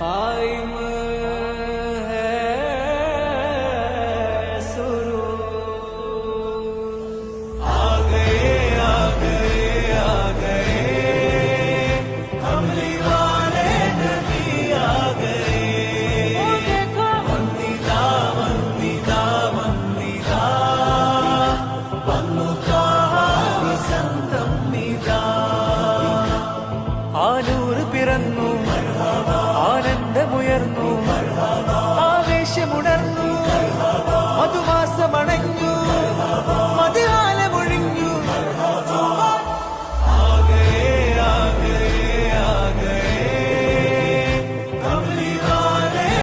कायम है सुरूर आ गए आ गए आ गए हमली वाले नबी आ गए वंदिता वंदिता वंदिता। वन्मुखा संगमिता आनूर पिरन्नु। मर्हबा। yerno.